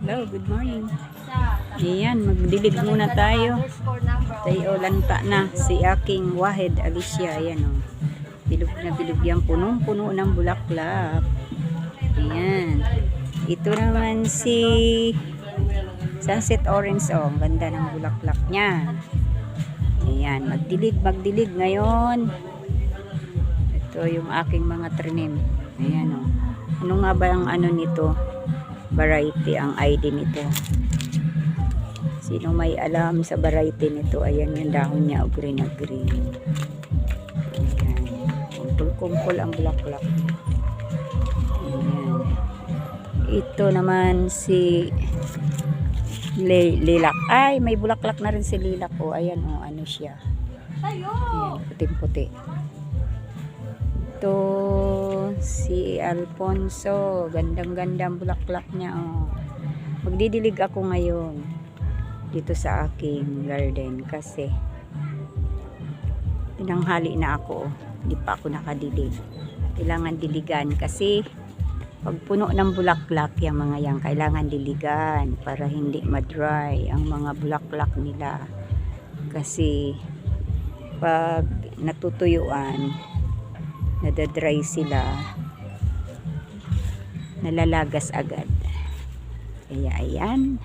Hello, good morning. Ayan, magdilig muna tayo. Tayo lanta na si aking Wahid Alicia. Ayan o. Oh. Bilog na bilog yan. Punong-puno ng bulaklak. Ayan. Ito naman si Sunset Orange. Oh, ang ganda ng bulaklak niya. Ayan, magdilig, magdilig ngayon. Ito yung aking mga trinim. Ayan o. Oh. Ano nga ba ang ano nito? Variety ang ID nito. Sino may alam sa variety nito? Ayan yung dahon niya, o green na green. Ayan. Kumpul-kumpul ang bulaklak. Ayan. Ito naman si li lilak. Ay, may bulaklak na rin si lilak. O, ayan o, ano siya. Ayan, puting-puti. Ito, si Alfonso. Gandang-gandang bulaklak niya. Oh. Magdidilig ako ngayon dito sa aking garden kasi tinanghali na ako. Hindi pa ako nakadilig. Kailangan diligan kasi pag puno ng bulaklak yung mga yan, kailangan diligan para hindi madry ang mga bulaklak nila. Kasi pag natutuyuan, nadadry sila. Nalalagas agad. Kaya ayan.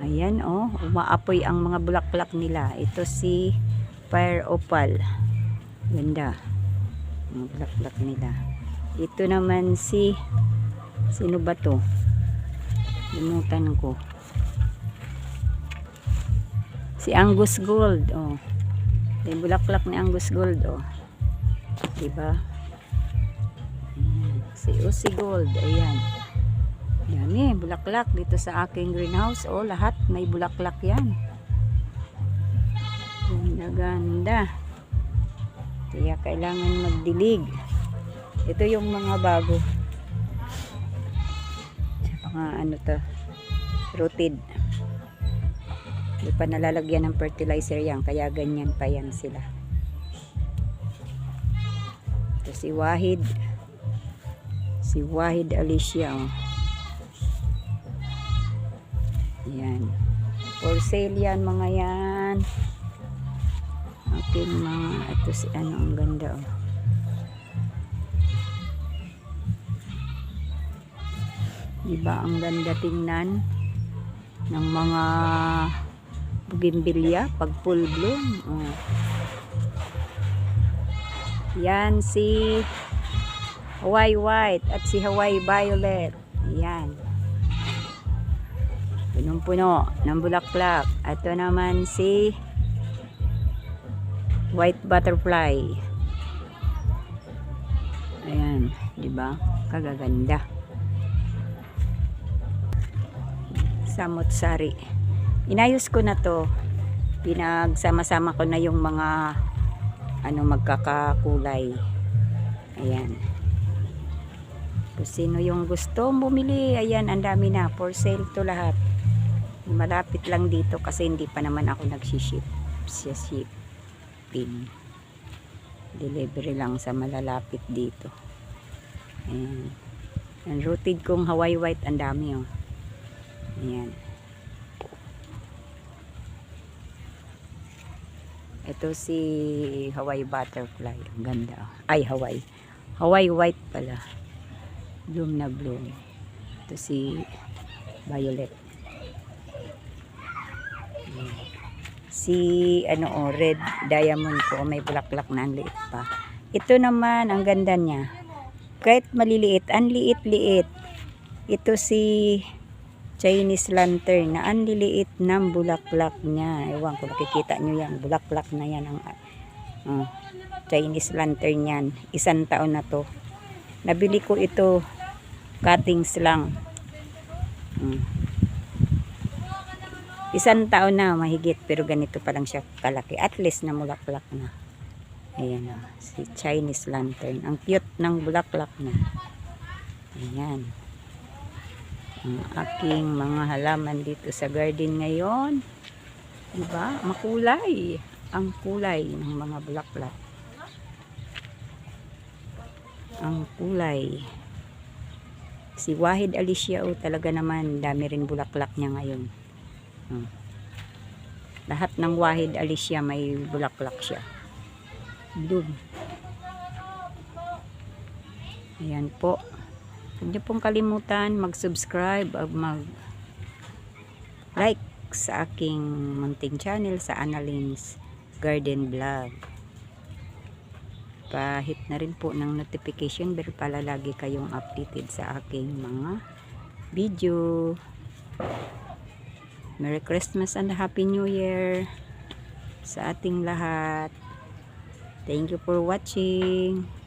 Ayan oh. Umaapoy ang mga bulaklak nila. Ito si fire opal. Ganda. Ang bulaklak nila. Ito naman si sino ba to? Limutan ko. Si Angus Gold oh. Yung bulaklak ni Angus Gold oh diba? Si Usi Gold ayan. Yan eh bulaklak dito sa aking greenhouse. Oh lahat may bulaklak yan. Ganda ganda. Kaya kailangan magdilig. Ito yung mga bago. Mga ano to rooted. Hindi pa nalalagyan ng fertilizer yan kaya ganyan pa yan sila ito si Wahid si Wahid Alicia oh. yan for sale yan mga yan aking mga ito si ano ang ganda oh. diba ang ganda tingnan ng mga bugimbilya pag full bloom oh. Yan si Hawaii White at si Hawaii Violet. Yan. Punong-puno ng bulaklak. Ito naman si White Butterfly. Ayan diba kagaganda. Samot sari inayos ko na to. Pinagsama-sama ko na yung mga ano magkakakulay. Ayan. Kung sino yung gusto bumili ayan ang dami na. For sale to lahat. Malapit lang dito kasi hindi pa naman ako nagsiship shipping. Delivery lang sa malalapit dito. Ayan. Ang rooted kong Hawaii white ang dami oh. Ayan Ito si Hawaii butterfly. Ang ganda. Ay, Hawaii. Hawaii white pala. Bloom na bloom. Ito si violet. Si ano oh, red diamond ko. May bulaklak na ang liit pa. Ito naman, ang ganda niya. Kahit maliliit, ang liit-liit. Ito si Chinese lantern na ang liliit ng bulaklak niya. Ewan ko, nakikita nyo yan. Bulaklak na yan. Ang, uh, Chinese lantern yan. Isang taon na to. Nabili ko ito cuttings lang. Uh. Isang taon na mahigit pero ganito pa lang siya kalaki. At least na bulaklak na. Ayan o. Si Chinese lantern. Ang cute ng bulaklak na. Ayan ang aking mga halaman dito sa garden ngayon. Diba? Makulay. Ang kulay ng mga bulaklak. Ang kulay. Si Wahid Alicia, oh, talaga naman, dami rin bulaklak niya ngayon. Oh. Lahat ng Wahid Alicia may bulaklak siya. Bloom. Ayan po. Huwag niyo pong kalimutan mag-subscribe at mag-like sa aking munting channel sa Annalyn's Garden Vlog. Pahit na rin po ng notification bell para lagi kayong updated sa aking mga video. Merry Christmas and Happy New Year sa ating lahat. Thank you for watching.